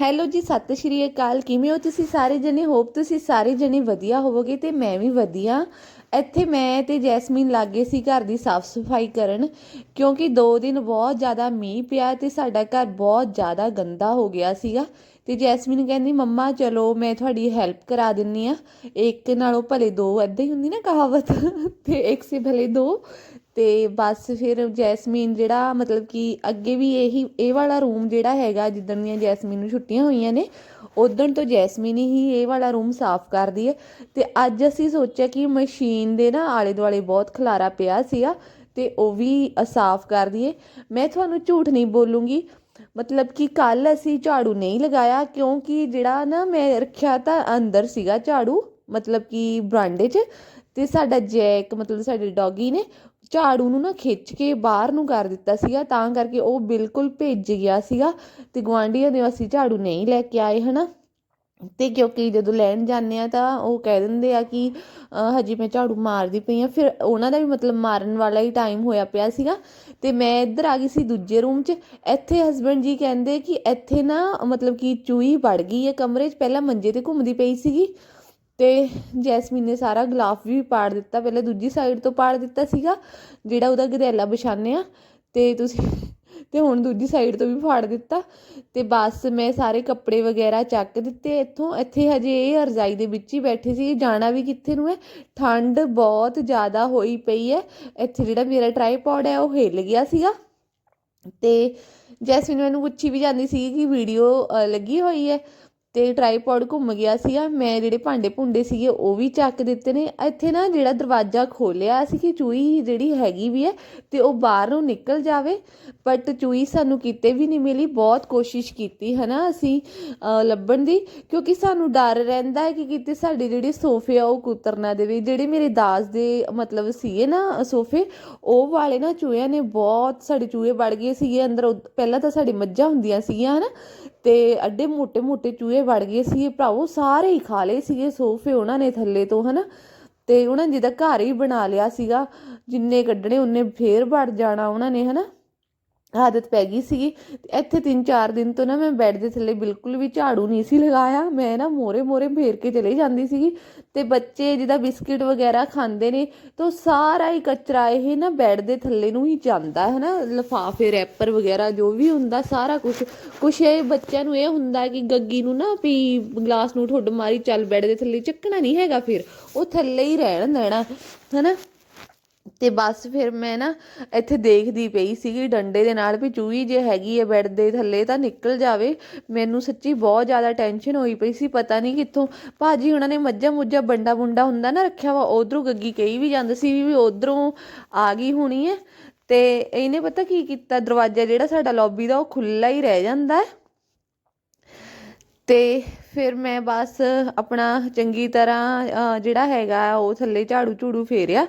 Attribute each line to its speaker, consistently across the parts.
Speaker 1: Hello ਜੀ, ਸਤਿ ਸ਼੍ਰੀ ਅਕਾਲ। ਕਿਵੇਂ ਹੋ ਤੁਸੀਂ ਸਾਰੇ ਜਣੇ? ਹੋਪ ਤੁਸੀਂ ਸਾਰੇ ਜਣੇ ਵਧੀਆ ਹੋਵੋਗੇ ਤੇ ਮੈਂ ਵੀ ਵਧੀਆ। ਇੱਥੇ ਮੈਂ ਤੇ ਜੈਸਮੀਨ ਲੱਗੇ ਸੀ ਘਰ ਦੀ ਸਾਫ਼ ਸਫ਼ਾਈ ਕਰਨ, ਕਿਉਂਕਿ 2 ਦਿਨ ਬਹੁਤ ਜ਼ਿਆਦਾ ਮੀਂਹ ਪਿਆ ਤੇ ਸਾਡਾ ਘਰ ਬਹੁਤ ਜ਼ਿਆਦਾ ਗੰਦਾ ਹੋ ਗਿਆ ਸੀਗਾ। ਤੇ ਜੈਸਮੀਨ ਕਹਿੰਦੀ, ਮੰਮਾ, ਚਲੋ ਮੈਂ ਤੁਹਾਡੀ ਹੈਲਪ ਕਰਾ ਦਿੰਨੀ ਆ। ਇੱਕ ਨਾਲੋਂ ਭਲੇ ਦੋ ਏਦਾਂ ਹੀ ਹੁੰਦੀ ਨਾ ਕਹਾਵਤ, ਤੇ ਇੱਕ ਸੇ ਭਲੇ ਦੋ। ਅਤੇ ਬਸ ਫਿਰ ਜੈਸਮੀਨ ਜਿਹੜਾ, ਮਤਲਬ ਕਿ ਅੱਗੇ ਵੀ ਇਹੀ, ਇਹ ਵਾਲਾ ਰੂਮ ਜਿਹੜਾ ਹੈਗਾ, ਜਿੱਦਣ ਦੀਆਂ ਜੈਸਮੀਨ ਨੂੰ ਛੁੱਟੀਆਂ ਹੋਈਆਂ ਨੇ ਉਦਣ ਤੋਂ ਜੈਸਮੀਨ ਹੀ ਇਹ ਵਾਲਾ ਰੂਮ ਸਾਫ਼ ਕਰਦੀ ਹੈ। ਅਤੇ ਅੱਜ ਅਸੀਂ ਸੋਚਿਆ ਕਿ ਮਸ਼ੀਨ ਦੇ ਨਾ ਆਲੇ ਦੁਆਲੇ ਬਹੁਤ ਖਲਾਰਾ ਪਿਆ ਸੀਗਾ ਅਤੇ ਉਹ ਵੀ ਸਾਫ਼ ਕਰ ਦਈਏ ਮੈਂ ਤੁਹਾਨੂੰ ਝੂਠ ਨਹੀਂ ਬੋਲੂੰਗੀ, ਮਤਲਬ ਕਿ ਕੱਲ ਅਸੀਂ ਝਾੜੂ ਨਹੀਂ ਲਗਾਇਆ, ਕਿਉਂਕਿ ਜਿਹੜਾ ਨਾ ਮੈਂ ਰੱਖਿਆ ਤਾਂ ਅੰਦਰ ਸੀਗਾ ਝਾੜੂ, ਮਤਲਬ ਕਿ ਬਰਾਂਡੇ 'ਚ, ਤੇ ਸਾਡਾ ਜੈਕ, ਮਤਲਬ ਸਾਡੇ ਡੌਗੀ ਨੇ ਝਾੜੂ ਨੂੰ ਨਾ ਖਿੱਚ ਕੇ ਬਾਹਰ ਨੂੰ ਕਰ ਦਿੱਤਾ ਸੀਗਾ, ਤਾਂ ਕਰਕੇ ਉਹ ਬਿਲਕੁਲ ਭਿੱਜ ਗਿਆ ਸੀਗਾ ਅਤੇ ਗੁਆਂਢੀਆਂ ਦੇ ਅਸੀਂ ਝਾੜੂ ਨਹੀਂ ਲੈ ਕੇ ਆਏ ਹੈ ਨਾ ਅਤੇ ਕਿਉਂਕਿ ਜਦੋਂ ਲੈਣ ਜਾਂਦੇ ਹਾਂ ਤਾਂ ਉਹ ਕਹਿ ਦਿੰਦੇ ਆ ਕਿ ਹਜੇ ਮੈਂ ਝਾੜੂ ਮਾਰਦੀ ਪਈ ਹਾਂ। ਫਿਰ ਉਹਨਾਂ ਦਾ ਵੀ ਮਤਲਬ ਮਾਰਨ ਵਾਲਾ ਹੀ ਟਾਈਮ ਹੋਇਆ ਪਿਆ ਸੀਗਾ। ਅਤੇ ਮੈਂ ਇੱਧਰ ਆ ਗਈ ਸੀ ਦੂਜੇ ਰੂਮ 'ਚ। ਇੱਥੇ ਹਸਬੈਂਡ ਜੀ ਕਹਿੰਦੇ ਕਿ ਇੱਥੇ ਨਾ ਮਤਲਬ ਕਿ ਚੂਹੀ ਵੜ ਗਈ ਹੈ ਕਮਰੇ 'ਚ। ਪਹਿਲਾਂ ਮੰਜੇ ਤੇ ਘੁੰਮਦੀ ਪਈ ਸੀਗੀ। ਅਤੇ ਜੈਸਮੀਨ ਨੇ ਸਾਰਾ ਗਲਾਫ ਵੀ ਪਾੜ ਦਿੱਤਾ। ਪਹਿਲਾਂ ਦੂਜੀ ਸਾਈਡ ਤੋਂ ਪਾੜ ਦਿੱਤਾ ਸੀਗਾ, ਜਿਹੜਾ ਉਹਦਾ ਗਦੈਲਾ ਵਿਛਾਉਂਦੇ ਹਾਂ ਅਤੇ ਤੁਸੀਂ ਅਤੇ ਹੁਣ ਦੂਜੀ ਸਾਈਡ ਤੋਂ ਵੀ ਫਾੜ ਦਿੱਤਾ। ਅਤੇ ਬਸ ਮੈਂ ਸਾਰੇ ਕੱਪੜੇ ਵਗੈਰਾ ਚੱਕ ਦਿੱਤੇ ਇੱਥੋਂ। ਇੱਥੇ ਹਜੇ ਇਹ ਰਜ਼ਾਈ ਦੇ ਵਿੱਚ ਹੀ ਬੈਠੇ ਸੀ। ਜਾਣਾ ਵੀ ਕਿੱਥੇ ਨੂੰ ਹੈ? ਠੰਡ ਬਹੁਤ ਜ਼ਿਆਦਾ ਹੋਈ ਪਈ ਹੈ। ਇੱਥੇ ਜਿਹੜਾ ਮੇਰਾ ਟਰਾਈਪੋਡ ਹੈ, ਉਹ ਹਿੱਲ ਗਿਆ ਸੀਗਾ। ਅਤੇ ਜੈਸਮੀਨ ਮੈਨੂੰ ਪੁੱਛੀ ਵੀ ਜਾਂਦੀ ਸੀ ਕਿ ਵੀਡੀਓ ਲੱਗੀ ਹੋਈ ਹੈ। ਤੇ ਟ੍ਰਾਈਪੋਡ ਘੁੰਮ ਗਿਆ ਸੀਗਾ, ਮੈਂ ਜਿਹੜੇ ਭਾਂਡੇ ਭੁੰਡੇ ਸੀਗੇ ਉਹ ਵੀ ਚੱਕ ਦਿੱਤੇ ਨੇ। ਇੱਥੇ ਨਾ ਜਿਹੜਾ ਦਰਵਾਜ਼ਾ ਖੋਲਿਆ ਸੀ ਕਿ ਚੂਈ ਜਿਹੜੀ ਹੈਗੀ ਵੀ ਹੈ ਤੇ ਉਹ ਬਾਹਰ ਨੂੰ ਨਿਕਲ ਜਾਵੇ ਬਟ ਚੂਈ ਸਾਨੂੰ ਕਿਤੇ ਵੀ ਨਹੀਂ ਮਿਲੀ। ਬਹੁਤ ਕੋਸ਼ਿਸ਼ ਕੀਤੀ, ਹਨਾ, ਅਸੀਂ ਲੱਭਣ ਦੀ, ਕਿਉਂਕਿ ਸਾਨੂੰ ਡਰ ਰਹਿੰਦਾ ਹੈ ਕਿ ਕਿਤੇ ਸਾਡੇ ਜਿਹੜੇ ਸੋਫੇ ਆ ਉਹ ਕੁਤਰ ਨਾ ਦੇਵੇ। ਜਿਹੜੇ ਮੇਰੇ ਦਾਸ ਦੇ ਮਤਲਬ ਸੀਗੇ ਨਾ ਸੋਫੇ, ਉਹ ਵਾਲੇ ਨਾ ਚੂਹਿਆਂ ਨੇ ਬਹੁਤ, ਸਾਡੇ ਚੂਹੇ ਵੜ ਗਏ ਸੀਗੇ। ਅੰਦਰ ਉਦ- ਪਹਿਲਾਂ ਤਾਂ ਸਾਡੇ ਮੱਝਾਂ ਹੁੰਦੀਆਂ ਸੀਗੀਆਂ, ਹਨਾ ਤੇ ਅੱਡੇ ਮੋٹے ਮੋٹے ਚੂਹੇ ਵੜ ਗਏ ਸੀ, ਭਰਾਵੋ, ਸਾਰੇ ਹੀ ਖਾ ਲਏ ਸੀਗੇ ਸੋਫੇ ਉਹਨਾਂ ਨੇ ਥੱਲੇ ਤੋਂ, ਹਨਾ? ਤੇ ਉਹਨਾਂ ਨੇ ਜਿਹਦਾ ਘਰ ਹੀ ਬਣਾ ਲਿਆ ਸੀਗਾ, ਜਿੰਨੇ ਕੱਢਣੇ ਉਹਨੇ ਫੇਰ ਵੜ ਜਾਣਾ ਉਹਨਾਂ ਨੇ, ਹਨਾ? ਆਦਤ ਪੈ ਗਈ ਸੀਗੀ। ਤੇ ਇੱਥੇ 3-4 ਦਿਨ ਤੋਂ ਨਾ ਮੈਂ ਬੈੱਡ ਦੇ ਥੱਲੇ ਬਿਲਕੁਲ ਵੀ ਝਾੜੂ ਨਹੀਂ ਸੀ ਲਗਾਇਆ। ਮੈਂ ਨਾ ਮੋਰੇ ਮੋਰੇ ਫੇਰ ਕੇ ਚਲੇ ਜਾਂਦੀ ਸੀਗੀ ਤੇ ਬੱਚੇ ਜਿਹਦਾ ਬਿਸਕਿਟ ਵਗੈਰਾ ਖਾਂਦੇ ਨੇ ਤਾਂ ਸਾਰਾ ਹੀ ਕਚਰਾ ਇਹ ਨਾ ਬੈੱਡ ਦੇ ਥੱਲੇ ਨੂੰ ਹੀ ਜਾਂਦਾ ਹੈ ਨਾ ਲਫਾਫੇ ਰੈਪਰ ਵਗੈਰਾ ਜੋ ਵੀ ਹੁੰਦਾ, ਸਾਰਾ ਕੁਝ ਕੁਛ ਇਹ ਬੱਚਿਆਂ ਨੂੰ ਇਹ ਹੁੰਦਾ ਕਿ ਗੱਗੀ ਨੂੰ ਨਾ ਵੀ ਗਲਾਸ ਨੂੰ ਠੁੱਡ ਮਾਰੀ ਚੱਲ ਬੈੱਡ ਦੇ ਥੱਲੇ ਚੱਕਣਾ ਨਹੀਂ ਹੈਗਾ ਫਿਰ। ਉਹ ਥੱਲੇ ਹੀ ਰਹਿਣ ਦੇਣਾ, ਹਨਾ? ਤੇ ਬਸ ਫਿਰ ਮੈਂ ਨਾ ਇੱਥੇ ਦੇਖਦੀ ਪਈ ਸੀਗੀ ਡੰਡੇ ਦੇ ਨਾਲ ਵੀ ਚੂਹੀ ਜੇ ਹੈਗੀ ਹੈ ਬੈੱਡ ਦੇ ਥੱਲੇ ਤਾਂ ਨਿਕਲ ਜਾਵੇ। ਮੈਨੂੰ ਸੱਚੀ ਬਹੁਤ ਜ਼ਿਆਦਾ ਟੈਨਸ਼ਨ ਹੋਈ ਪਈ ਸੀ, ਪਤਾ ਨਹੀਂ ਕਿੱਥੋਂ। ਭਾਜੀ ਉਹਨਾਂ ਨੇ ਮੱਝਾਂ ਮੁੱਝਾਂ ਬੰਡਾ ਬੁੰਡਾ ਹੁੰਦਾ ਨਾ ਰੱਖਿਆ ਵਾ ਉਧਰੋਂ ਗੱਗੀ ਕਹੀ ਵੀ ਜਾਂਦੀ ਸੀ ਵੀ ਉਧਰੋਂ ਆ ਗਈ ਹੋਣੀ ਹੈ। ਤੇ ਇਹਨੇ ਪਤਾ ਕੀ ਕੀਤਾ, ਦਰਵਾਜ਼ਾ ਜਿਹੜਾ ਸਾਡਾ ਲੌਬੀ ਦਾ ਉਹ ਖੁੱਲਾ ਹੀ ਰਹਿ ਜਾਂਦਾ ਹੈ। ਤੇ ਫਿਰ ਮੈਂ ਬਸ ਆਪਣਾ ਚੰਗੀ ਤਰ੍ਹਾਂ ਜਿਹੜਾ ਹੈਗਾ ਉਹ ਥੱਲੇ ਝਾੜੂ ਝੂੜੂ ਫੇਰਿਆ।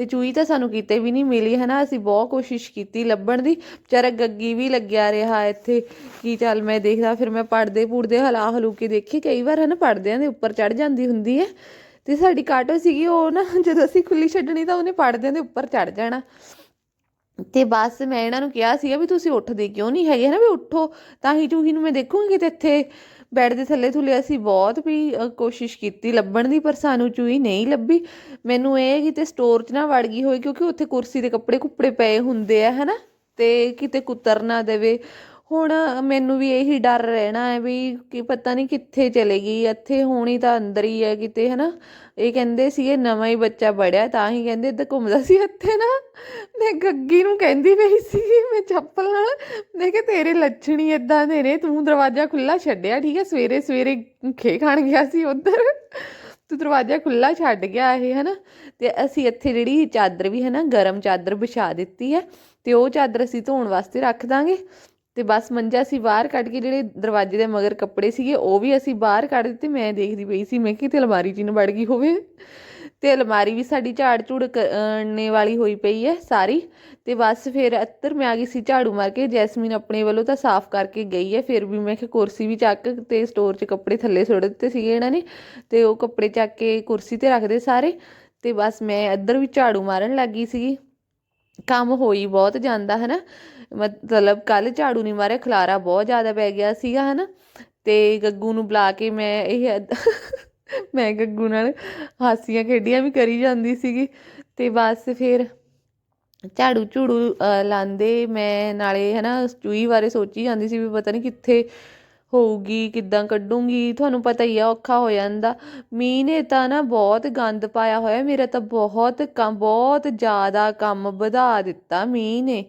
Speaker 1: ਤੇ ਚੂਈ ਤਾਂ ਸਾਨੂੰ ਕਿਤੇ ਵੀ ਨਹੀਂ ਮਿਲੀ, ਹਨਾ? ਅਸੀਂ ਬਹੁਤ ਕੋਸ਼ਿਸ਼ ਕੀਤੀ ਲੱਭਣ ਦੀ। ਵਿਚਾਰਾ ਗੱਗੀ ਵੀ ਲੱਗਿਆ ਰਿਹਾ ਇੱਥੇ, ਕੀ ਚੱਲ ਮੈਂ ਦੇਖਦਾ, ਫਿਰ ਮੈਂ ਪੜਦੇ ਪੁੜਦੇ ਹਲਾ ਹਲੂ ਕੇ ਦੇਖੀ। ਕਈ ਵਾਰ, ਹਨਾ ਪੜਦਿਆਂ ਦੇ ਉੱਪਰ ਚੜ ਜਾਂਦੀ ਹੁੰਦੀ ਹੈ। ਤੇ ਸਾਡੀ ਕਾਟੋ ਸੀਗੀ, ਉਹ ਨਾ, ਜਦੋਂ ਅਸੀਂ ਖੁੱਲੀ ਛੱਡਣੀ, ਤਾਂ ਉਹਨੇ ਪੜਦਿਆਂ ਦੇ ਉੱਪਰ ਚੜ ਜਾਣਾ। ਤੇ ਬਸ ਮੈਂ ਇਹਨਾਂ ਨੂੰ ਕਿਹਾ ਸੀਗਾ ਵੀ ਤੁਸੀਂ ਉੱਠਦੇ ਕਿਉਂ ਨਹੀਂ ਹੈਗੇ? ਹਨਾ, ਵੀ ਉੱਠੋ, ਤਾਂ ਹੀ ਚੂਹੀ ਨੂੰ ਮੈਂ ਦੇਖੂੰਗੀ ਤੇ ਇੱਥੇ। ਬੈੱਡ ਦੇ ਥੱਲੇ ਥੁੱਲੇ ਅਸੀਂ ਬਹੁਤ ਵੀ ਅ, ਕੋਸ਼ਿਸ਼ ਕੀਤੀ ਲੱਭਣ ਦੀ ਪਰ ਸਾਨੂੰ ਚੂਹੀ ਨਹੀਂ ਲੱਭੀ। ਮੈਨੂੰ ਇਹ ਕਿਤੇ ਸਟੋਰ 'ਚ ਨਾ ਵੜ ਗਈ ਹੋਈ ਕਿਉਂਕਿ ਉੱਥੇ ਕੁਰਸੀ ਦੇ ਕੱਪੜੇ ਕੁੱਪੜੇ ਪਏ ਹੁੰਦੇ ਆ ਹਨਾ? ਤੇ ਕਿਤੇ ਕੁੱਤਰ ਨਾ ਦੇਵੇ। ਹੁਣ ਮੈਨੂੰ ਵੀ ਇਹੀ ਡਰ ਰਹਿਣਾ ਹੈ ਵੀ ਕਿ ਪਤਾ ਨਹੀਂ ਕਿੱਥੇ ਚਲੇ ਗਈ, ਇੱਥੇ ਹੋਣੀ ਤਾਂ ਅੰਦਰ ਹੀ ਹੈ ਕਿਤੇ, ਹਨਾ? ਇਹ ਕਹਿੰਦੇ ਸੀਗੇ ਨਵਾਂ ਹੀ ਬੱਚਾ ਬੜਿਆ ਤਾਂ ਹੀ ਕਹਿੰਦੇ ਇੱਧਰ ਘੁੰਮਦਾ ਸੀ ਇੱਥੇ ਨਾ। ਮੈਂ ਗੱਗੀ ਨੂੰ ਕਹਿੰਦੀ ਪਈ ਸੀ, ਮੈਂ ਚੱਪਲ ਨਾਲ, ਮੈਂ ਕਿਹਾ ਤੇਰੇ ਲੱਛਣ ਹੀ ਇਦਾਂ ਦੇ ਨੇ, ਤੂੰ ਦਰਵਾਜ਼ਾ ਖੁੱਲਾ ਛੱਡਿਆ, ਠੀਕ ਹੈ? ਸਵੇਰੇ ਸਵੇਰੇ ਖੇ ਖਾਣ ਗਿਆ ਸੀ ਉੱਧਰ। ਤੂੰ ਦਰਵਾਜ਼ਾ ਖੁੱਲਾ ਛੱਡ ਗਿਆ ਇਹ, ਹਨਾ? ਤੇ ਅਸੀਂ ਇੱਥੇ ਜਿਹੜੀ ਚਾਦਰ ਵੀ ਹੈ ਨਾ ਗਰਮ ਚਾਦਰ ਵਿਛਾ ਦਿੱਤੀ ਹੈ, ਤੇ ਉਹ ਚਾਦਰ ਅਸੀਂ ਧੋਣ ਵਾਸਤੇ ਰੱਖ ਦਾਂਗੇ। ਤੇ ਬਸ ਮੰਜਾ ਅਸੀਂ ਬਾਹਰ ਕੱਢ ਕੇ ਜਿਹੜੇ ਦਰਵਾਜ਼ੇ ਦੇ ਮਗਰ ਕੱਪੜੇ ਸੀਗੇ, ਉਹ ਵੀ ਅਸੀਂ ਬਾਹਰ ਕੱਢ ਦਿੱਤੇ। ਮੈਂ ਦੇਖਦੀ ਪਈ ਸੀ, ਮੈਂ ਕਿਤੇ ਅਲਮਾਰੀ 'ਚ ਹੀ ਨਾ ਵੜ ਗਈ ਹੋਵੇ। ਤੇ ਅਲਮਾਰੀ ਵੀ ਸਾਡੀ ਝਾੜ ਝੂੜ ਕਰਨੇ ਵਾਲੀ ਹੋਈ ਪਈ ਹੈ ਸਾਰੀ। ਤੇ ਬਸ ਫਿਰ ਅੱਤਰ ਮੈਂ ਆ ਗਈ ਸੀ ਝਾੜੂ ਮਾਰ ਕੇ, ਜੈਸਮੀਨ ਆਪਣੇ ਵੱਲੋਂ ਤਾਂ ਸਾਫ਼ ਕਰਕੇ ਗਈ ਹੈ। ਫਿਰ ਵੀ ਮੈਂ ਕਿ ਕੁਰਸੀ ਵੀ ਚੱਕ ਤੇ ਸਟੋਰ 'ਚ ਕੱਪੜੇ ਥੱਲੇ ਸੁੱਟ ਦਿੱਤੇ ਸੀਗੇ ਇਹਨਾਂ ਨੇ। ਤੇ ਉਹ ਕੱਪੜੇ ਚੱਕ ਕੇ ਕੁਰਸੀ ਤੇ ਰੱਖਦੇ ਸਾਰੇ। ਤੇ ਬਸ ਮੈਂ ਇੱਧਰ ਵੀ ਝਾੜੂ ਮਾਰਨ ਲੱਗੀ ਸੀਗੀ। ਕੰਮ ਹੋਈ ਬਹੁਤ ਜਾਂਦਾ ਹੈ ਨਾ ਮਤਲਬ ਕੱਲ ਝਾੜੂ ਨਹੀਂ ਮਾਰਿਆ ਖਲਾਰਾ ਬਹੁਤ ਜ਼ਿਆਦਾ ਪੈ ਗਿਆ ਸੀਗਾ ਹੈ ਨਾ ਤੇ ਗੱਗੂ ਨੂੰ ਬੁਲਾ ਕੇ ਮੈਂ ਇਹ ਮੈਂ ਗੱਗੂ ਨਾਲ ਹਾਸੀਆਂ ਖੇਡੀਆਂ ਵੀ ਕਰੀ ਜਾਂਦੀ ਸੀਗੀ। ਤੇ ਬਸ ਫਿਰ ਝਾੜੂ ਝੂੜੂ ਅ, ਲਾਉਂਦੇ ਮੈਂ ਨਾਲੇ ਹਨਾ ਚੂਈ ਬਾਰੇ ਸੋਚੀ ਜਾਂਦੀ ਸੀ ਵੀ ਪਤਾ ਨਹੀਂ ਕਿੱਥੇ ਹੋਊਗੀ ਕਿੱਦਾਂ ਕੱਢੂੰਗੀ ਤੁਹਾਨੂੰ ਪਤਾ ਹੀ ਆ ਔਖਾ ਹੋ ਜਾਂਦਾ। ਮੀਂਹ ਨੇ ਤਾਂ ਨਾ ਬਹੁਤ ਗੰਦ ਪਾਇਆ ਹੋਇਆ ਮੇਰਾ ਤਾਂ ਬਹੁਤ ਕੰਮ ਬਹੁਤ ਜ਼ਿਆਦਾ ਕੰਮ ਵਧਾ ਦਿੱਤਾ ਮੀਂਹ ਨੇ।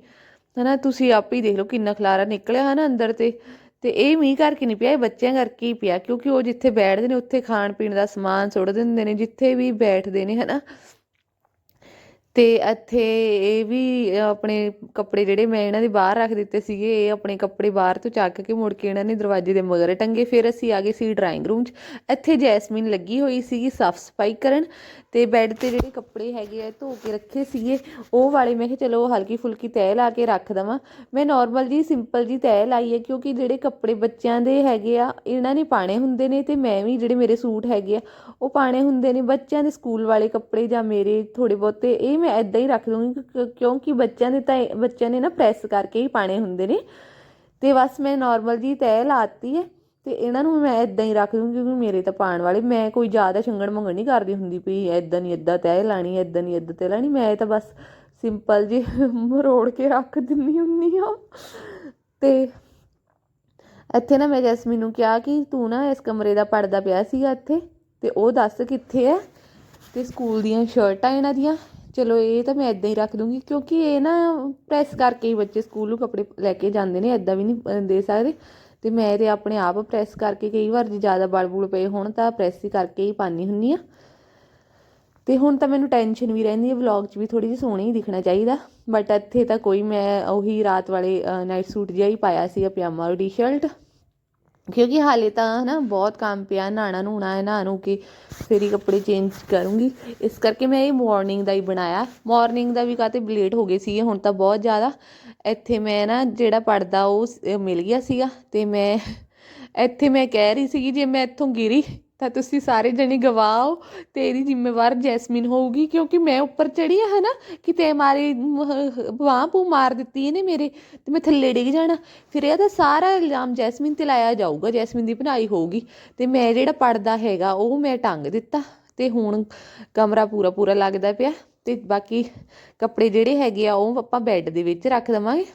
Speaker 1: ਹਨਾ ਤੁਸੀਂ ਆਪ ਹੀ ਦੇਖ ਲਓ ਕਿੰਨਾ ਖਲਾਰਾ ਨਿਕਲਿਆ ਹਨਾ ਅੰਦਰ ਤੇ ਤੇ ਇਹ ਮੀਂਹ ਕਰਕੇ ਨਹੀਂ ਪਿਆ, ਇਹ ਬੱਚਿਆਂ ਕਰਕੇ ਹੀ ਪਿਆ, ਕਿਉਂਕਿ ਉਹ ਜਿੱਥੇ ਬੈਠਦੇ ਨੇ ਉੱਥੇ ਖਾਣ ਪੀਣ ਦਾ ਸਮਾਨ ਸੁੱਟ ਦਿੰਦੇ ਨੇ, ਜਿੱਥੇ ਵੀ ਬੈਠਦੇ ਨੇ ਹਨਾ। ਤੇ ਇੱਥੇ ਇਹ ਵੀ ਆਪਣੇ ਕੱਪੜੇ ਜਿਹੜੇ ਮੈਂ ਇਹਨਾਂ ਦੇ ਬਾਹਰ ਰੱਖ ਦਿੱਤੇ ਸੀਗੇ, ਇਹ ਆਪਣੇ ਕੱਪੜੇ ਬਾਹਰ ਤੋਂ ਚੱਕ ਕੇ ਮੁੜ ਕੇ ਇਹਨਾਂ ਨੇ ਦਰਵਾਜ਼ੇ ਦੇ ਮਗਰ ਟੰਗੇ। ਫਿਰ ਅਸੀਂ ਆ ਗਏ ਸੀ ਡਰਾਇੰਗ ਰੂਮ 'ਚ। ਇੱਥੇ ਜੈਸਮੀਨ ਲੱਗੀ ਹੋਈ ਸੀਗੀ ਸਾਫ਼ ਸਫ਼ਾਈ ਕਰਨ ਤੇ ਬੈੱਡ ਤੇ ਜਿਹੜੇ ਕੱਪੜੇ ਹੈਗੇ ਆ ਧੋ ਕੇ ਰੱਖੇ ਸੀਗੇ। ਉਹ ਵਾਲੇ ਮੈਂ ਕਿਹਾ, ਚਲੋ ਹਲਕੀ ਫੁਲਕੀ ਤੈਅ ਲਾ ਕੇ ਰੱਖ ਦਵਾਂ। ਮੈਂ ਨਾਰਮਲ ਜੀ ਸਿੰਪਲ ਜੀ ਤੈਅ ਲਾਈ ਹੈ ਕਿਉਂਕਿ ਜਿਹੜੇ ਕੱਪੜੇ ਬੱਚਿਆਂ ਦੇ ਹੈਗੇ ਆ, ਇਹਨਾਂ ਨੇ ਪਾਣੇ ਹੁੰਦੇ ਨੇ ਤੇ ਮੈਂ ਵੀ ਜਿਹੜੇ ਮੇਰੇ ਸੂਟ ਹੈਗੇ ਆ, ਉਹ ਪਾਣੇ ਹੁੰਦੇ ਨੇ। ਬੱਚਿਆਂ ਦੇ ਸਕੂਲ ਵਾਲੇ ਕੱਪੜੇ ਜਾਂ ਮੇਰੇ ਥੋੜੇ ਬਹੁਤੇ, ਇਹ ਮੈਂ ਇਦਾਂ ਹੀ ਰੱਖ ਦੂੰਗੀ ਕਿਉਂਕਿ ਬੱਚਿਆਂ ਦੇ ਤਾਂ ਇਹ- ਬੱਚਿਆਂ ਨੇ ਨਾ ਪ੍ਰੈਸ ਕਰਕੇ ਹੀ ਪਾਣੇ ਹੁੰਦੇ ਨੇ। ਤੇ ਬਸ ਮੈਂ ਨਾਰਮਲ ਜੀ ਤੈਅ ਲਾਤੀ ਹੈ ਤੇ ਇਹਨਾਂ ਨੂੰ ਮੈਂ ਇਦਾਂ ਹੀ ਰੱਖ ਦੂੰਗੀ ਕਿਉਂਕਿ ਮੇਰੇ ਤਾਂ ਪਾਣ ਵਾਲੇ ਮੈਂ ਕੋਈ ਜ਼ਿਆਦਾ ਛੰਗਣ ਮੰਗਣ ਨਹੀਂ ਕਰਦੀ ਹੁੰਦੀ ਵੀ ਇਦਾਂ ਨਹੀਂ ਇਦਾਂ ਤੈਅ ਲਾਣੀ ਇਦਾਂ ਨਹੀਂ ਇਦਾਂ ਤੈਅ ਲਾਣੀ ਮੈਂ ਤਾਂ ਬਸ ਸਿੰਪਲ ਜੀ ਮਰੋੜ ਕੇ ਰੱਖ ਦਿੰਨੀ ਹੁੰਨੀ ਆ ਤੇ ਇੱਥੇ ਨਾ ਮੈਂ ਜੈਸਮੀਨ ਨੂੰ ਕਿਹਾ ਕਿ ਤੂੰ ਨਾ ਇਸ ਕਮਰੇ ਦਾ ਪਰਦਾ ਪਿਆ ਸੀਗਾ ਇੱਥੇ ਤੇ ਉਹ ਦੱਸ ਕਿੱਥੇ ਹੈ? ਤੇ ਸਕੂਲ ਦੀਆਂ ਸ਼ਰਟਾਂ ਇਹਨਾਂ ਦੀਆਂ। ਚਲੋ ਇਹ ਤਾਂ ਮੈਂ ਇਦਾਂ ਹੀ ਰੱਖ ਦੂੰਗੀ, ਕਿਉਂਕਿ ਇਹ ਨਾ ਪ੍ਰੈਸ ਕਰਕੇ ਹੀ ਬੱਚੇ ਸਕੂਲ ਨੂੰ ਕੱਪੜੇ ਲੈ ਕੇ ਜਾਂਦੇ ਨੇ ਇਦਾਂ ਵੀ ਨਹੀਂ ਦੇ ਸਕਦੇ। ਤੇ ਮੈਂ ਤੇ ਆਪਣੇ ਆਪ ਪ੍ਰੈਸ ਕਰਕੇ ਕਈ ਵਾਰ ਜੇ ਜ਼ਿਆਦਾ ਬਲ ਬੁਲ ਪਏ ਹੋਣ ਤਾਂ ਪ੍ਰੈਸ ਹੀ ਕਰਕੇ ਹੀ ਪਾਣੀ ਹੁੰਨੀ ਆ ਤੇ ਹੁਣ ਤਾਂ ਮੈਨੂੰ ਟੈਨਸ਼ਨ ਵੀ ਰਹਿੰਦੀ ਹੈ ਵਲੌਗ 'ਚ ਵੀ ਥੋੜੀ ਜਿਹੀ ਸੋਹਣੀ ਹੀ ਦਿਖਣਾ ਚਾਹੀਦਾ। ਬਟ ਇੱਥੇ ਤਾਂ ਕੋਈ ਮੈਂ ਉਹੀ ਰਾਤ ਵਾਲੇ ਨਾਈਟ ਸੂਟ ਜਿਹਾ ਹੀ ਪਾਇਆ ਸੀ ਪਜਾਮਾ ਔਰ ਟੀ-ਸ਼ਰਟ ਕਿਉਂਕਿ ਹਾਲੇ ਤਾਂ ਨਾ ਬਹੁਤ ਕੰਮ ਪਿਆ ਨਹਾਣਾ ਨਹੂਣਾ ਹੈ, ਨਹਾ ਨੂੰ ਕੇ ਫਿਰ ਹੀ ਕੱਪੜੇ ਚੇਂਜ ਕਰੂੰਗੀ। ਇਸ ਕਰਕੇ ਮੈਂ ਇਹ ਮਾਰਨਿੰਗ ਦਾ ਹੀ ਬਣਾਇਆ। ਮਾਰਨਿੰਗ ਦਾ ਵੀ ਕਾਤੇ ਲੇਟ ਹੋ ਗਏ ਸੀਗੇ, ਹੁਣ ਤਾਂ ਬਹੁਤ ਜ਼ਿਆਦਾ। ਇੱਥੇ ਮੈਂ ਨਾ ਜਿਹੜਾ ਪੜਦਾ ਉਹ ਮਿਲ ਗਿਆ ਸੀਗਾ ਤੇ ਮੈਂ, ਇੱਥੇ ਮੈਂ ਕਹਿ ਰਹੀ ਸੀਗੀ, ਜੇ ਮੈਂ ਇੱਥੋਂ ਗਿਰੀ ਤਾਂ ਤੁਸੀਂ ਸਾਰੇ ਜਣੇ ਗਵਾਓ ਤੇ ਇਹਦੀ ਜ਼ਿੰਮੇਵਾਰ ਜੈਸਮੀਨ ਹੋਊਗੀ, ਕਿਉਂਕਿ ਮੈਂ ਉੱਪਰ ਚੜੀ ਆ, ਹਨਾ? ਕਿਤੇ ਮਾਰੀ ਬਾਂਹ ਪੂ ਮਾਰ ਦਿੱਤੀ ਇਹਨੇ ਮੇਰੇ, ਤੇ ਮੈਂ ਥੱਲੇ ਡਿੱਗ ਜਾਣਾ। ਫਿਰ ਇਹਦਾ ਸਾਰਾ ਇਲਜ਼ਾਮ ਜੈਸਮੀਨ ਤੇ ਲਾਇਆ ਜਾਊਗਾ, ਜੈਸਮੀਨ ਦੀ ਬਣਾਈ ਹੋਊਗੀ। ਤੇ ਮੈਂ ਜਿਹੜਾ ਪੜਦਾ ਹੈਗਾ, ਉਹ ਮੈਂ ਟੰਗ ਦਿੱਤਾ। ਤੇ ਹੁਣ ਕਮਰਾ ਪੂਰਾ ਪੂਰਾ ਲੱਗਦਾ ਪਿਆ। ਤੇ ਬਾਕੀ ਕੱਪੜੇ ਜਿਹੜੇ ਹੈਗੇ ਆ, ਉਹ ਆਪਾਂ ਬੈੱਡ ਦੇ ਵਿੱਚ ਰੱਖ ਦਵਾਂਗੇ।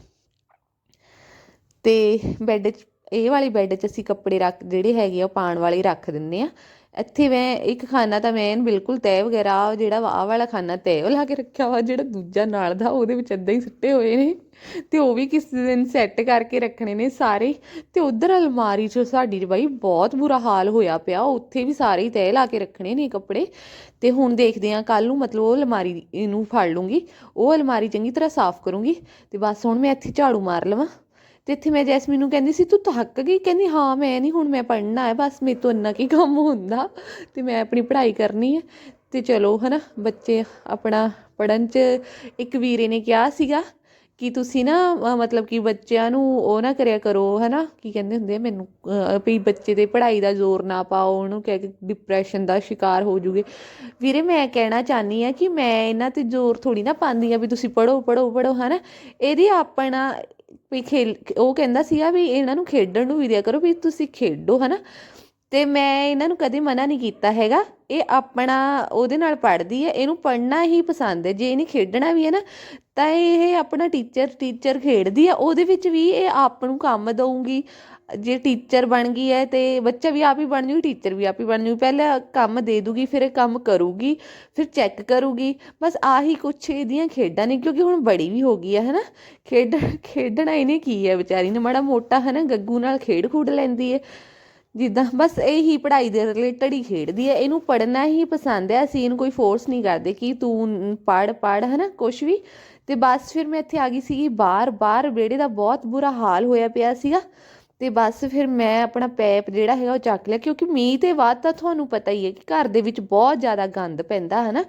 Speaker 1: ਤੇ ਬੈੱਡ 'ਚ ਇਹ ਵਾਲੀ ਬੈੱਡ 'ਚ ਅਸੀਂ ਕੱਪੜੇ ਰੱਖ, ਜਿਹੜੇ ਹੈਗੇ ਆ, ਉਹ ਪਾਣ ਵਾਲੇ ਰੱਖ ਦਿੰਨੇ ਆ ਇੱਥੇ ਮੈਂ ਇੱਕ ਖਾਨਾ ਤਾਂ ਮੈਂ ਬਿਲਕੁਲ ਤੈਅ ਵਗੈਰਾ ਜਿਹੜਾ ਆਹ ਵਾਲਾ ਖਾਨਾ ਤੈਅ ਲਾ ਕੇ ਰੱਖਿਆ ਵਾ, ਜਿਹੜਾ ਦੂਜਾ ਨਾਲ ਦਾ, ਉਹਦੇ ਵਿੱਚ ਏਦਾਂ ਹੀ ਸੁੱਟੇ ਹੋਏ ਨੇ। ਤੇ ਉਹ ਵੀ ਕਿਸੇ ਦਿਨ ਸੈੱਟ ਕਰਕੇ ਰੱਖਣੇ ਨੇ ਸਾਰੇ। ਤੇ ਉਧਰ ਅਲਮਾਰੀ 'ਚ ਸਾਡੀ 'ਚ ਬਾਈ ਬਹੁਤ ਬੁਰਾ ਹਾਲ ਹੋਇਆ ਪਿਆ। ਉੱਥੇ ਵੀ ਸਾਰੇ ਹੀ ਤੈਅ ਲਾ ਕੇ ਰੱਖਣੇ ਨੇ ਕੱਪੜੇ। ਤੇ ਹੁਣ ਦੇਖਦੇ ਆ ਕੱਲ ਨੂੰ ਮਤਲਬ ਉਹ ਅਲਮਾਰੀ ਨੂੰ ਫੜ ਲੂੰਗੀ। ਉਹ ਅਲਮਾਰੀ ਚੰਗੀ ਤਰ੍ਹਾਂ ਸਾਫ਼ ਕਰੂੰਗੀ। ਤੇ ਬਸ ਹੁਣ ਮੈਂ ਇੱਥੇ ਝਾੜੂ ਮਾਰ ਲਵਾਂ। ਤੇ ਇੱਥੇ ਮੈਂ ਜੈਸਮੀਨ ਨੂੰ ਕਹਿੰਦੀ ਸੀ, ਤੂੰ ਥੱਕ ਗਈ? ਕਹਿੰਦੀ, ਹਾਂ, ਮੈਂ ਨਹੀਂ, ਹੁਣ ਮੈਂ ਪੜ੍ਹਨਾ ਹੈ, ਬਸ ਮੇਰੇ ਤੋਂ ਇੰਨਾ ਕੀ ਕੰਮ ਹੁੰਦਾ ਤੇ ਮੈਂ ਆਪਣੀ ਪੜ੍ਹਾਈ ਕਰਨੀ ਹੈ। ਤੇ ਚਲੋ, ਹਨਾ, ਬੱਚੇ ਆਪਣਾ ਪੜਨ ਚ ਇੱਕ ਵੀਰੇ ਨੇ ਕਿਹਾ ਸੀਗਾ ਕਿ ਤੁਸੀਂ ਨਾ ਮਤਲਬ ਕਿ ਬੱਚਿਆਂ ਨੂੰ ਉਹ ਨਾ ਕਰਿਆ ਕਰੋ, ਹਨਾ, ਕੀ ਕਹਿੰਦੇ ਹੁੰਦੇ ਆ ਮੈਨੂੰ ਵੀ ਬੱਚੇ ਦੇ ਪੜ੍ਹਾਈ ਦਾ ਜ਼ੋਰ ਨਾ ਪਾਓ, ਉਹਨੂੰ ਕਹਿ ਕੇ ਡਿਪਰੈਸ਼ਨ ਦਾ ਸ਼ਿਕਾਰ ਹੋ ਜੂਗੇ। ਵੀਰੇ, ਮੈਂ ਕਹਿਣਾ ਚਾਹਨੀ ਆ ਕਿ ਮੈਂ ਇਹਨਾਂ ਤੇ ਜ਼ੋਰ ਥੋੜੀ ਨਾ ਪਾਉਂਦੀ ਆ ਵੀ ਤੁਸੀਂ ਪੜੋ ਪੜੋ ਪੜੋ ਹਨਾ। ਇਹਦੀ ਆਪਣਾ ਵੀ ਖੇਲ, ਉਹ ਕਹਿੰਦਾ ਸੀਗਾ ਵੀ ਇਹਨਾਂ ਨੂੰ ਖੇਡਣ ਨੂੰ ਵੀ ਦਿਆ ਕਰੋ ਵੀ ਤੁਸੀਂ ਖੇਡੋ, ਹਨਾ? ਤੇ ਮੈਂ ਇਹਨਾਂ ਨੂੰ ਕਦੇ ਮਨਾ ਨਹੀਂ ਕੀਤਾ ਹੈਗਾ। ਇਹ ਆਪਣਾ, ਉਹਦੇ ਨਾਲ ਪੜ੍ਹਦੀ ਹੈ, ਇਹਨੂੰ ਪੜ੍ਹਨਾ ਹੀ ਪਸੰਦ ਹੈ। ਜੇ ਇਹਨੇ ਖੇਡਣਾ ਵੀ ਹੈ ਨਾ, ਤਾਂ ਇਹ ਆਪਣਾ ਟੀਚਰ ਟੀਚਰ ਖੇਡਦੀ ਹੈ। ਉਹਦੇ ਵਿੱਚ ਵੀ ਇਹ ਆਪ ਨੂੰ ਕੰਮ ਦਊਗੀ ਜੇ ਟੀਚਰ ਬਣ ਗਈ ਹੈ ਤੇ ਬੱਚਾ ਵੀ ਆਪ ਹੀ ਬਣ ਜੂਗੀ ਟੀਚਰ ਵੀ ਆਪ ਹੀ ਬਣ ਜੂਗੀ। ਪਹਿਲਾਂ ਕੰਮ ਦੇ ਦੂਗੀ, ਫਿਰ ਕੰਮ ਕਰੂਗੀ, ਫਿਰ ਚੈੱਕ ਕਰੂਗੀ। ਬਸ ਆਹੀ ਕੁਛ ਇਹਦੀਆਂ ਖੇਡਾਂ ਨੇ, ਕਿਉਂਕਿ ਹੁਣ ਬੜੀ ਵੀ ਹੋ ਗਈ ਹੈ, ਹਨਾ? ਖੇਡ, ਖੇਡਣਾ ਇਹਨੇ ਕੀ ਹੈ ਵਿਚਾਰੀ ਨੇ? ਮਾੜਾ ਮੋਟਾ, ਹਨਾ? ਗੱਗੂ ਨਾਲ ਖੇਡ ਖੂਡ ਲੈਂਦੀ ਹੈ। ਜਿੱਦਾਂ ਬਸ ਇਹੀ ਪੜ੍ਹਾਈ ਦੇ ਰਿਲੇਟਡ ਹੀ ਖੇਡਦੀ ਹੈ। ਇਹਨੂੰ ਪੜ੍ਹਨਾ ਹੀ ਪਸੰਦ ਹੈ। ਅਸੀਂ ਇਹਨੂੰ ਕੋਈ ਫੋਰਸ ਨਹੀਂ ਕਰਦੇ ਕਿ ਤੂੰ ਪੜ੍ਹ ਪੜ੍ਹ, ਹਨਾ? ਕੁਛ ਵੀ। ਤੇ ਬਸ ਫਿਰ ਮੈਂ ਇੱਥੇ ਆ ਗਈ ਸੀਗੀ। ਬਾਹਰ ਬਾਹਰ ਵਿਹੜੇ ਦਾ ਬਹੁਤ ਬੁਰਾ ਹਾਲ ਹੋਇਆ ਪਿਆ ਸੀਗਾ। ਤੇ ਬਸ ਫਿਰ ਮੈਂ ਆਪਣਾ ਪੈਪ ਜਿਹੜਾ ਹੈਗਾ ਉਹ ਚੱਕ ਲਿਆ, ਕਿਉਂਕਿ ਮੀਂਹ ਦੇ ਬਾਅਦ ਤਾਂ ਤੁਹਾਨੂੰ ਪਤਾ ਹੀ ਹੈ ਕਿ ਘਰ ਦੇ ਵਿੱਚ ਬਹੁਤ ਜ਼ਿਆਦਾ ਗੰਦ ਪੈਂਦਾ ਹੈ ਨਾ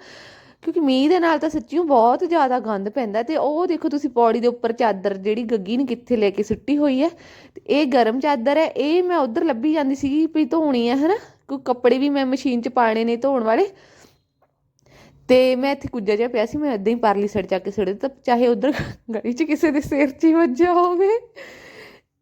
Speaker 1: ਕਿਉਂਕਿ ਮੀਂਹ ਦੇ ਨਾਲ ਤਾਂ ਸੱਚੀਓ ਬਹੁਤ ਜ਼ਿਆਦਾ ਗੰਦ ਪੈਂਦਾ ਤੇ ਉਹ ਦੇਖੋ ਤੁਸੀਂ ਪੌੜੀ ਦੇ ਉੱਪਰ ਚਾਦਰ ਜਿਹੜੀ ਗੱਗੀ ਨੇ ਕਿੱਥੇ ਲੈ ਕੇ ਸੁੱਟੀ ਹੋਈ ਹੈ, ਤੇ ਇਹ ਗਰਮ ਚਾਦਰ ਹੈ, ਇਹ ਮੈਂ ਉਧਰ ਲੱਭੀ ਜਾਂਦੀ ਸੀਗੀ ਵੀ ਧੋਣੀ ਹੈ, ਹਨਾ? ਕੋਈ ਕੱਪੜੇ ਵੀ ਮੈਂ ਮਸ਼ੀਨ 'ਚ ਪਾਣੇ ਨੇ ਧੋਣ ਵਾਲੇ। ਤੇ ਮੈਂ ਇੱਥੇ ਕੁੱਜਾ ਜਿਹਾ ਪਿਆ ਸੀ, ਮੈਂ ਇਦਾਂ ਹੀ ਪਰਲੀ ਸਾਈਡ ਚੱਕ ਕੇ ਸੁੱਟ ਦਿੱਤਾ, ਚਾਹੇ ਉਧਰ ਗਲੀ 'ਚ ਕਿਸੇ ਦੇ ਸਿਰ 'ਚ ਹੀ ਵੱਜਿਆ ਹੋਵੇ।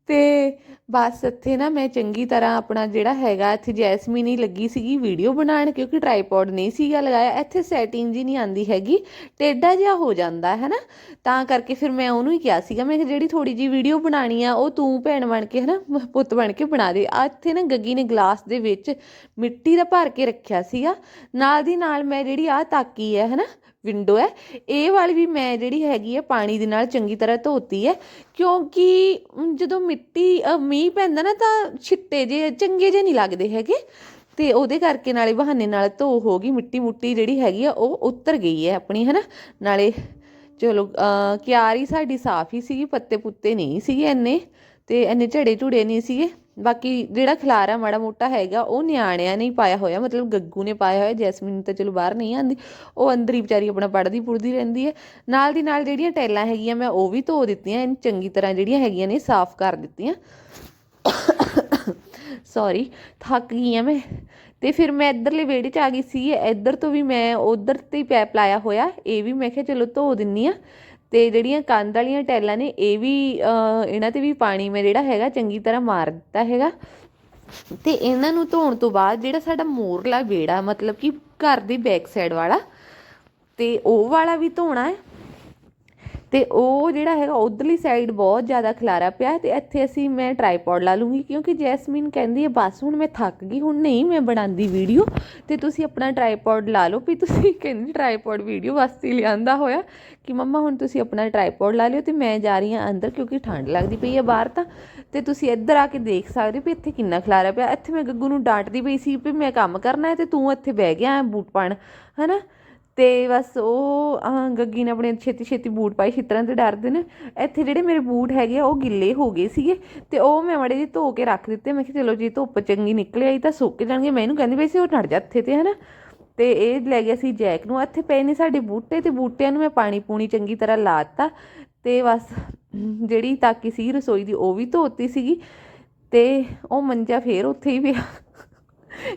Speaker 1: ਤੇ ਬਸ ਇੱਥੇ ਨਾ ਮੈਂ ਚੰਗੀ ਤਰ੍ਹਾਂ ਆਪਣਾ ਜਿਹੜਾ ਹੈਗਾ ਇੱਥੇ ਜੈਸਮੀਨ ਹੀ ਲੱਗੀ ਸੀਗੀ ਵੀਡੀਓ ਬਣਾਉਣ ਕਿਉਂਕਿ ਟ੍ਰਾਈਪੋਡ ਨਹੀਂ ਸੀਗਾ ਲਗਾਇਆ। ਇੱਥੇ ਸੈਟਿੰਗ ਜੀ ਨਹੀਂ ਆਂਦੀ ਹੈਗੀ। ਟੇਢਾ ਜਿਹਾ ਹੋ ਜਾਂਦਾ ਹੈ ਨਾ ਤਾਂ ਕਰਕੇ ਫਿਰ ਮੈਂ ਉਹਨੂੰ ਹੀ ਕਿਹਾ ਸੀਗਾ, ਮੈਂ ਕਿ ਜਿਹੜੀ ਥੋੜੀ ਜੀ ਵੀਡੀਓ ਬਣਾਣੀ ਆ, ਉਹ ਤੂੰ ਭੈਣ ਬਣ ਕੇ ਹੈ ਨਾ ਪੁੱਤ ਬਣ ਕੇ ਬਣਾ ਦੇ। ਆ ਇੱਥੇ ਨਾ ਗੱਗੀ ਨੇ ਗਲਾਸ ਦੇ ਵਿੱਚ ਮਿੱਟੀ ਦਾ ਭਰ ਕੇ ਰੱਖਿਆ ਸੀਗਾ। ਨਾਲ ਦੀ ਨਾਲ ਮੈਂ ਜਿਹੜੀ ਆ ਤਾਕੀ ਹੈ ਹੈ ਨਾ ਵਿੰਡੋ ਹੈ। ਇਹ ਵਾਲੀ ਵੀ ਮੈਂ ਜਿਹੜੀ ਹੈਗੀ ਹੈ ਪਾਣੀ ਦੇ ਨਾਲ ਚੰਗੀ ਤਰ੍ਹਾਂ ਧੋਤੀ ਹੈ। ਕਿਉਂਕਿ ਜਦੋਂ ਮਿੱਟੀ ਮੀਂਹ ਪੈਂਦਾ ਨਾ ਤਾਂ ਛਿੱਟੇ ਜੇ ਚੰਗੇ ਜੇ ਨਹੀਂ ਲੱਗਦੇ ਹੈਗੇ। ਤੇ ਉਹਦੇ ਕਰਕੇ ਨਾਲੇ ਬਹਾਨੇ ਨਾਲ ਧੋ ਹੋ ਗਈ। ਮਿੱਟੀ ਮੁੱਟੀ ਜਿਹੜੀ ਹੈਗੀ ਆ ਉਹ ਉਤਰ ਗਈ ਹੈ ਆਪਣੀ ਹਨਾ? ਨਾਲੇ ਚਲੋ ਅ, ਕਿਆਰੀ ਸਾਡੀ ਸਾਫ਼ ਹੀ ਸੀਗੀ ਪੱਤੇ ਪੁੱਤੇ ਨਹੀਂ ਸੀਗੇ ਇੰਨੇ। ਤੇ ਇੰਨੇ ਝੜੇ ਝੁੜੇ ਨਹੀਂ ਸੀਗੇ। ਬਾਕੀ ਜਿਹੜਾ ਖਲਾਰਾ ਮਾੜਾ ਮੋਟਾ ਹੈਗਾ, ਉਹ ਨਿਆਣਿਆਂ ਨੇ ਹੀ ਪਾਇਆ ਹੋਇਆ, ਮਤਲਬ ਗੱਗੂ ਨੇ ਪਾਇਆ ਹੋਇਆ, ਜੈਸਮੀਨ ਤਾਂ ਚਲੋ ਬਾਹਰ ਨਹੀਂ ਆਂਦੀ, ਉਹ ਅੰਦਰ ਹੀ ਵਿਚਾਰੀ ਆਪਣਾ ਪੜਦੀ ਪੁੜਦੀ ਰਹਿੰਦੀ ਹੈ। ਨਾਲ ਦੀ ਨਾਲ ਜਿਹੜੀਆਂ ਟੈਲਾਂ ਹੈਗੀਆਂ, ਮੈਂ ਉਹ ਵੀ ਧੋ ਦਿੱਤੀਆਂ, ਇਹਨੂੰ ਚੰਗੀ ਤਰ੍ਹਾਂ ਜਿਹੜੀਆਂ ਹੈਗੀਆਂ ਨੇ, ਸਾਫ਼ ਕਰ ਦਿੱਤੀਆਂ। ਸੌਰੀ ਥੱਕ ਗਈ ਆ ਮੈਂ। ਤੇ ਫਿਰ ਮੈਂ ਇੱਧਰਲੇ ਵਿਹੜੇ 'ਚ ਆ ਗਈ ਸੀ, ਇੱਧਰ ਤੋਂ ਵੀ ਮੈਂ ਉਧਰ ਤੇ ਹੀ ਪੈਪ ਲਾਇਆ ਹੋਇਆ, ਇਹ ਵੀ ਮੈਂ ਕਿਹਾ ਚਲੋ ਧੋ ਦਿੰਨੀ ਆ ਅਤੇ ਜਿਹੜੀਆਂ ਕੰਧ ਵਾਲੀਆਂ ਟੈਲਾਂ ਨੇ, ਇਹ ਵੀ ਇਹਨਾਂ ਤੇ ਵੀ ਪਾਣੀ ਮੈਂ ਜਿਹੜਾ ਹੈਗਾ ਚੰਗੀ ਤਰ੍ਹਾਂ ਮਾਰ ਦਿੱਤਾ ਹੈਗਾ। ਅਤੇ ਇਹਨਾਂ ਨੂੰ ਧੋਣ ਤੋਂ ਬਾਅਦ ਜਿਹੜਾ ਸਾਡਾ ਮੋਰਲਾ ਵਿਹੜਾ, ਮਤਲਬ ਕਿ ਘਰ ਦੀ ਬੈਕ ਸਾਈਡ ਵਾਲਾ ਅਤੇ ਉਹ ਵਾਲਾ ਵੀ ਧੋਣਾ ਹੈ। ਤੇ ਉਹ ਜਿਹੜਾ ਹੈਗਾ ਉਧਰਲੀ ਸਾਈਡ ਬਹੁਤ ਜ਼ਿਆਦਾ ਖਲਾਰਾ ਪਿਆ ਤੇ ਇੱਥੇ ਅਸੀਂ ਮੈਂ ਟ੍ਰਾਈਪੋਡ ਲਾ ਲੂੰਗੀ ਕਿਉਂਕਿ ਜੈਸਮੀਨ ਕਹਿੰਦੀ ਹੈ, ਬਸ, ਹੁਣ ਮੈਂ ਥੱਕ ਗਈ, ਹੁਣ ਨਹੀਂ ਮੈਂ ਬਣਾਉਂਦੀ ਵੀਡੀਓ ਤੇ ਤੁਸੀਂ ਆਪਣਾ ਟ੍ਰਾਈਪੋਡ ਲਾ ਲਓ ਵੀ ਤੁਸੀਂ ਕਹਿੰਦੀ ਟ੍ਰਾਈਪੋਡ ਵੀਡੀਓ ਵਾਸਤੇ ਲਿਆਂਦਾ ਹੋਇਆ ਕਿ ਮੰਮਾ, ਹੁਣ ਤੁਸੀਂ ਆਪਣਾ ਟ੍ਰਾਈਪੋਡ ਲਾ ਲਿਓ ਤੇ ਮੈਂ ਜਾ ਰਹੀ ਹਾਂ ਅੰਦਰ ਕਿਉਂਕਿ ਠੰਡ ਲੱਗਦੀ ਪਈ ਹੈ ਬਾਹਰ ਤਾਂ। ਤੇ ਤੁਸੀਂ ਇੱਧਰ ਆ ਕੇ ਦੇਖ ਸਕਦੇ ਹੋ ਵੀ ਇੱਥੇ ਕਿੰਨਾ ਖਲਾਰਾ ਪਿਆ। ਇੱਥੇ ਮੈਂ ਗੱਗੂ ਨੂੰ ਡਾਂਟਦੀ ਪਈ ਸੀ ਵੀ ਮੈਂ ਕੰਮ ਕਰਨਾ ਹੈ ਤੇ ਤੂੰ ਇੱਥੇ ਬਹਿ ਗਿਆ, ਬੂਟ ਪਾਣ ਹਨਾ? ਤੇ ਬਸ ਉਹ ਗੱਗੀ ਨੇ ਆਪਣੇ ਛੇਤੀ ਛੇਤੀ ਬੂਟ ਪਾਏ ਛਿੱਤਰਾਂ ਤੇ ਡਰਦੇ ਨੇ। ਇੱਥੇ ਜਿਹੜੇ ਮੇਰੇ ਬੂਟ ਹੈਗੇ ਆ, ਉਹ ਗਿੱਲੇ ਹੋ ਗਏ ਸੀਗੇ ਤੇ ਉਹ ਮੈਂ ਮੜੇ ਜੀ ਧੋ ਕੇ ਰੱਖ ਦਿੱਤੇ। ਮੈਂ ਕਿਹਾ ਚਲੋ ਜੀ ਧੁੱਪ ਚੰਗੀ ਨਿਕਲੇ ਆਈ ਤਾਂ ਸੁੱਕ ਜਾਣਗੇ। ਮੈਂ ਇਹਨੂੰ ਕਹਿੰਦੀ ਪਈ ਸੀ, ਉਹ ਟੜ ਜਾ ਇੱਥੇ ਤੇ, ਹਨਾ? ਤੇ ਇਹ ਲੈ ਗਿਆ ਸੀ ਜੈਕ ਨੂੰ। ਇੱਥੇ ਪਏ ਨੇ ਸਾਡੇ ਬੂਟੇ ਤੇ ਬੂਟਿਆਂ ਨੂੰ ਮੈਂ ਪਾਣੀ ਪੂਣੀ ਚੰਗੀ ਤਰ੍ਹਾਂ ਲਾਤਾ ਤੇ ਬਸ ਜਿਹੜੀ ਤਾਕੀ ਸੀ ਰਸੋਈ ਦੀ, ਉਹ ਵੀ ਧੋਤੀ ਸੀਗੀ। ਤੇ ਉਹ ਮੰਜਾ ਫੇਰ ਉੱਥੇ ਹੀ ਪਿਆ।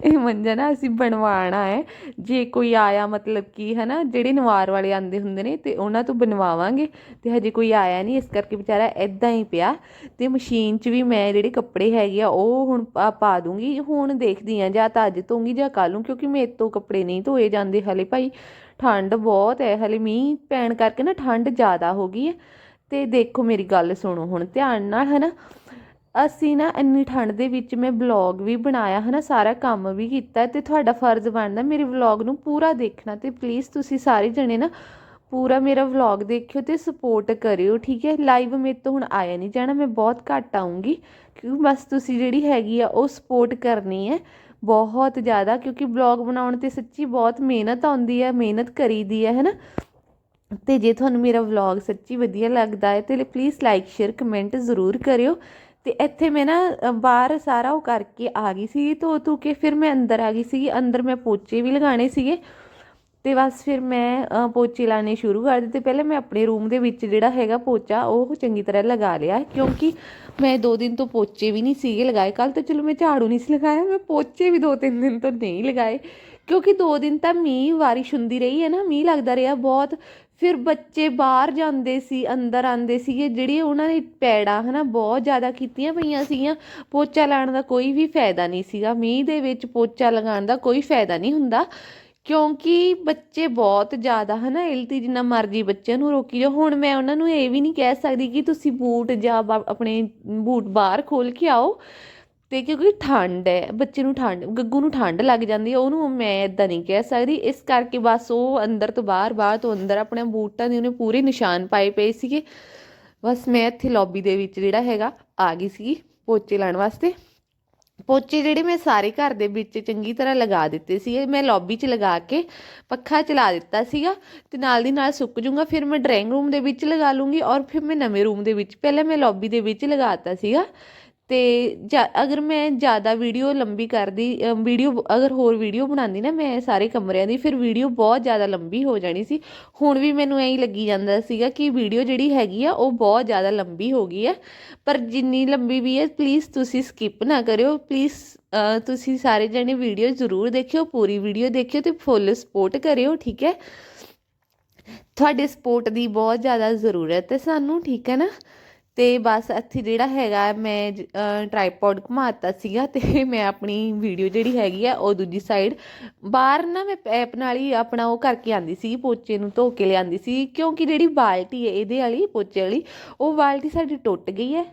Speaker 1: ਇਹ ਮੰਜਾ ਨਾ ਅਸੀਂ ਬਣਵਾਉਣਾ ਹੈ। ਜੇ ਕੋਈ ਆਇਆ ਮਤਲਬ ਕਿ, ਹਨਾ, ਜਿਹੜੇ ਨਵਾਰ ਵਾਲੇ ਆਂਦੇ ਹੁੰਦੇ ਨੇ ਤੇ ਉਹਨਾਂ ਤੋਂ ਬਣਵਾਵਾਂਗੇ। ਤੇ ਹਜੇ ਕੋਈ ਆਇਆ ਨਹੀਂ, ਇਸ ਕਰਕੇ ਵਿਚਾਰਾ ਐਦਾਂ ਹੀ ਪਿਆ। ਤੇ ਮਸ਼ੀਨ 'ਚ ਵੀ ਮੈਂ ਜਿਹੜੇ ਕੱਪੜੇ ਹੈਗੇ ਆ, ਉਹ ਹੁਣ ਪਾ ਦੂੰਗੀ। ਹੁਣ ਦੇਖਦੀ ਆ ਜਾਂ ਤਾਂ ਅੱਜ ਧੋਂਗੀ ਜਾਂ ਕੱਲ੍ਹ ਨੂੰ, ਕਿਉਂਕਿ ਮੇਰੇ ਤੋਂ ਕੱਪੜੇ ਨਹੀਂ ਧੋਏ ਜਾਂਦੇ ਹਲੇ ਭਾਈ। ਠੰਡ ਬਹੁਤ ਹੈ, ਹਲੇ ਮੀਂਹ ਪੈਣ ਕਰਕੇ ਨਾ ਠੰਡ ਜ਼ਿਆਦਾ ਹੋ ਗਈ ਹੈ। ਤੇ ਦੇਖੋ ਮੇਰੀ ਗੱਲ ਸੁਣੋ ਹੁਣ, ਧਿਆਨ ਨਾਲ, ਹਨਾ। ਅਸੀਂ ਨਾ ਇੰਨੀ ਠੰਡ ਦੇ ਵਿੱਚ ਮੈਂ ਵਲੌਗ ਵੀ ਬਣਾਇਆ ਹੈ ਨਾ ਸਾਰਾ ਕੰਮ ਵੀ ਕੀਤਾ ਤੇ ਤੁਹਾਡਾ ਫਰਜ਼ ਬਣਦਾ ਮੇਰੇ ਵਲੌਗ ਨੂੰ ਪੂਰਾ ਦੇਖਣਾ ਤੇ ਪਲੀਜ਼ ਤੁਸੀਂ ਸਾਰੇ ਜਣੇ ਨਾ ਪੂਰਾ ਮੇਰਾ ਵਲੌਗ ਦੇਖਿਓ ਤੇ ਸਪੋਰਟ ਕਰਿਓ, ਠੀਕ ਹੈ? ਲਾਈਵ ਮੇਰੇ ਤੋਂ ਹੁਣ ਆਇਆ ਨਹੀਂ ਜਾਣਾ, ਮੈਂ ਬਹੁਤ ਘੱਟ ਆਉਂਗੀ ਕਿਉਂਕਿ ਬਸ ਤੁਸੀਂ ਜਿਹੜੀ ਹੈਗੀ ਆ ਉਹ ਸਪੋਰਟ ਕਰਨੀ ਹੈ ਬਹੁਤ ਜ਼ਿਆਦਾ, ਕਿਉਂਕਿ ਵਲੌਗ ਬਣਾਉਣ ਤੇ ਸੱਚੀ ਬਹੁਤ ਮਿਹਨਤ ਆਉਂਦੀ ਹੈ, ਮਿਹਨਤ ਕਰੀਦੀ ਹੈ, ਹਨਾ? ਤੇ ਜੇ ਤੁਹਾਨੂੰ ਮੇਰਾ ਵਲੌਗ ਸੱਚੀ ਵਧੀਆ ਲੱਗਦਾ ਹੈ ਤੇ ਪਲੀਜ਼ ਲਾਈਕ ਸ਼ੇਅਰ ਕਮੈਂਟ ਜ਼ਰੂਰ ਕਰਿਓ। ਤੇ ਇੱਥੇ ਮੈਂ ਨਾ ਬਾਹਰ ਸਾਰਾ ਉਹ ਕਰਕੇ ਆ ਗਈ ਸੀ, ਧੋ ਧੂ ਕੇ ਫਿਰ ਮੈਂ ਅੰਦਰ ਆ ਗਈ ਸੀ, ਅੰਦਰ ਮੈਂ ਪੋਚੇ ਵੀ ਲਗਾਉਣੇ ਸੀਗੇ ਤੇ ਬਸ ਫਿਰ ਮੈਂ ਪੋਚੇ ਲਾਣੇ ਸ਼ੁਰੂ ਕਰ ਦਿੱਤੇ। ਪਹਿਲੇ ਮੈਂ ਆਪਣੇ ਰੂਮ ਦੇ ਵਿੱਚ ਜਿਹੜਾ ਹੈਗਾ ਪੋਚਾ, ਉਹ ਚੰਗੀ ਤਰ੍ਹਾਂ ਲਗਾ ਲਿਆ, ਕਿਉਂਕਿ ਮੈਂ ਦੋ ਦਿਨ ਤੋਂ ਪੋਚੇ ਵੀ ਨਹੀਂ ਸੀਗੇ ਲਗਾਏ। ਕੱਲ ਤਾਂ ਚਲੋ ਮੈਂ ਝਾੜੂ ਨਹੀਂ ਸੀ ਲਗਾਇਆ, ਮੈਂ ਪੋਚੇ ਵੀ ਦੋ ਤਿੰਨ ਦਿਨ ਤੋਂ ਨਹੀਂ ਲਗਾਏ, ਕਿਉਂਕਿ ਦੋ ਦਿਨ ਤਾਂ ਮੀਂਹ, ਬਾਰਿਸ਼ ਹੁੰਦੀ ਰਹੀ ਹੈ ਨਾ, ਮੀਂਹ ਲੱਗਦਾ ਰਿਹਾ ਬਹੁਤ। ਫਿਰ ਬੱਚੇ ਬਾਹਰ ਜਾਂਦੇ ਸੀ, ਅੰਦਰ ਆਉਂਦੇ ਸੀਗੇ ਜਿਹੜੀ ਉਹਨਾਂ ਨੇ ਪੈੜਾਂ ਹੈ ਨਾ ਬਹੁਤ ਜ਼ਿਆਦਾ ਕੀਤੀਆਂ ਪਈਆਂ ਸੀਗੀਆਂ, ਪੋਚਾ ਲਾਉਣ ਦਾ ਕੋਈ ਵੀ ਫਾਇਦਾ ਨਹੀਂ ਸੀਗਾ, ਮੀਂਹ ਦੇ ਵਿੱਚ ਪੋਚਾ ਲਗਾਉਣ ਦਾ ਕੋਈ ਫਾਇਦਾ ਨਹੀਂ ਹੁੰਦਾ, ਕਿਉਂਕਿ ਬੱਚੇ ਬਹੁਤ ਜ਼ਿਆਦਾ ਹਨਾ ਇਲਤੀ ਜਿੰਨਾ ਮਰਜ਼ੀ ਬੱਚਿਆਂ ਨੂੰ ਰੋਕੀ ਜਾਓ। ਹੁਣ ਮੈਂ ਉਹਨਾਂ ਨੂੰ ਇਹ ਵੀ ਨਹੀਂ ਕਹਿ ਸਕਦੀ ਕਿ ਤੁਸੀਂ ਬੂਟ ਜਾਂ ਬਾ- ਆਪਣੇ ਬੂਟ ਬਾਹਰ ਖੋਲ ਕੇ ਆਓ। ਅਤੇ ਕਿਉਂਕਿ ਠੰਡ ਹੈ, ਬੱਚੇ ਨੂੰ ਠੰਡ, ਗੱਗੂ ਨੂੰ ਠੰਡ ਲੱਗ ਜਾਂਦੀ ਹੈ, ਉਹਨੂੰ ਮੈਂ ਇੱਦਾਂ ਨਹੀਂ ਕਹਿ ਸਕਦੀ। ਇਸ ਕਰਕੇ ਬਸ ਉਹ ਅੰਦਰ ਤੋਂ ਬਾਹਰ ਬਾਹਰ ਤੋਂ ਅੰਦਰ ਆਪਣੇ ਬੂਟਾਂ ਦੇ ਉਹਨੇ ਪੂਰੇ ਨਿਸ਼ਾਨ ਪਾਏ ਪਏ ਸੀਗੇ। ਬਸ ਮੈਂ ਇੱਥੇ ਲੌਬੀ ਦੇ ਵਿੱਚ ਜਿਹੜਾ ਹੈਗਾ, ਆ ਗਈ ਸੀਗੀ ਪੋਚੇ ਲਾਉਣ ਵਾਸਤੇ। ਪੋਚੇ ਜਿਹੜੇ ਮੈਂ ਸਾਰੇ ਘਰ ਦੇ ਵਿੱਚ ਚੰਗੀ ਤਰ੍ਹਾਂ ਲਗਾ ਦਿੱਤੇ ਸੀਗੇ। ਮੈਂ ਲੌਬੀ 'ਚ ਲਗਾ ਕੇ ਪੱਖਾ ਚਲਾ ਦਿੱਤਾ ਸੀਗਾ ਤੇ ਨਾਲ ਦੀ ਨਾਲ ਸੁੱਕ ਜੂਗਾ ਫਿਰ ਮੈਂ ਡਰਾਇੰਗ ਰੂਮ ਦੇ ਵਿੱਚ ਲਗਾ ਲੂੰਗੀ ਔਰ ਫਿਰ ਮੈਂ ਨਵੇਂ ਰੂਮ ਦੇ ਵਿੱਚ, ਪਹਿਲਾਂ ਮੈਂ ਲੌਬੀ ਦੇ ਵਿੱਚ ਲਗਾਤਾ ਸੀਗਾ। ਅਤੇ ਜਾ- ਅਗਰ ਮੈਂ ਜ਼ਿਆਦਾ ਵੀਡੀਓ ਲੰਬੀ ਕਰਦੀ ਵੀਡੀਓ ਅਗਰ ਹੋਰ ਵੀਡੀਓ ਬਣਾਉਂਦੀ ਨਾ ਮੈਂ ਸਾਰੇ ਕਮਰਿਆਂ ਦੀ, ਫਿਰ ਵੀਡੀਓ ਬਹੁਤ ਜ਼ਿਆਦਾ ਲੰਬੀ ਹੋ ਜਾਣੀ ਸੀ। ਹੁਣ ਵੀ ਮੈਨੂੰ ਐਂ ਹੀ ਲੱਗੀ ਜਾਂਦਾ ਸੀਗਾ ਕਿ ਵੀਡੀਓ ਜਿਹੜੀ ਹੈਗੀ ਆ, ਉਹ ਬਹੁਤ ਜ਼ਿਆਦਾ ਲੰਬੀ ਹੋ ਗਈ ਹੈ ਪਰ ਜਿੰਨੀ ਲੰਬੀ ਵੀ ਹੈ ਪਲੀਜ਼ ਤੁਸੀਂ ਸਕਿਪ ਨਾ ਕਰਿਓ। ਪਲੀਜ਼ ਤੁਸੀਂ ਸਾਰੇ ਜਣੇ ਵੀਡੀਓ ਜ਼ਰੂਰ ਦੇਖਿਓ, ਪੂਰੀ ਵੀਡੀਓ ਦੇਖਿਓ ਤੇ ਫੁੱਲ ਸਪੋਰਟ ਕਰਿਓ, ਠੀਕ ਹੈ? ਤੁਹਾਡੇ ਸਪੋਰਟ ਦੀ ਬਹੁਤ ਜ਼ਿਆਦਾ ਜ਼ਰੂਰਤ ਹੈ ਸਾਨੂੰ, ਠੀਕ ਹੈ ਨਾ? ਤੇ ਬਸ ਇੱਥੇ ਜਿਹੜਾ ਹੈਗਾ ਮੈਂ ਟ੍ਰਾਈਪੋਡ ਘੁਮਾਤਾ ਸੀਗਾ ਤੇ ਮੈਂ ਆਪਣੀ ਵੀਡੀਓ ਜਿਹੜੀ ਹੈਗੀ ਆ ਉਹ ਦੂਜੀ ਸਾਈਡ ਬਾਹਰ ਨਾ ਮੈਂ ਪੈਪ ਨਾਲ ਹੀ ਆਪਣਾ ਉਹ ਕਰਕੇ ਆਂਦੀ ਸੀ, ਪੋਚੇ ਨੂੰ ਧੋ ਕੇ ਲਿਆਂਦੀ ਸੀ ਕਿਉਂਕਿ ਜਿਹੜੀ ਬਾਲਟੀ ਹੈ ਇਹਦੇ ਵਾਲੀ, ਪੋਚੇ ਵਾਲੀ, ਉਹ ਬਾਲਟੀ ਸਾਡੀ ਟੁੱਟ ਗਈ ਹੈ।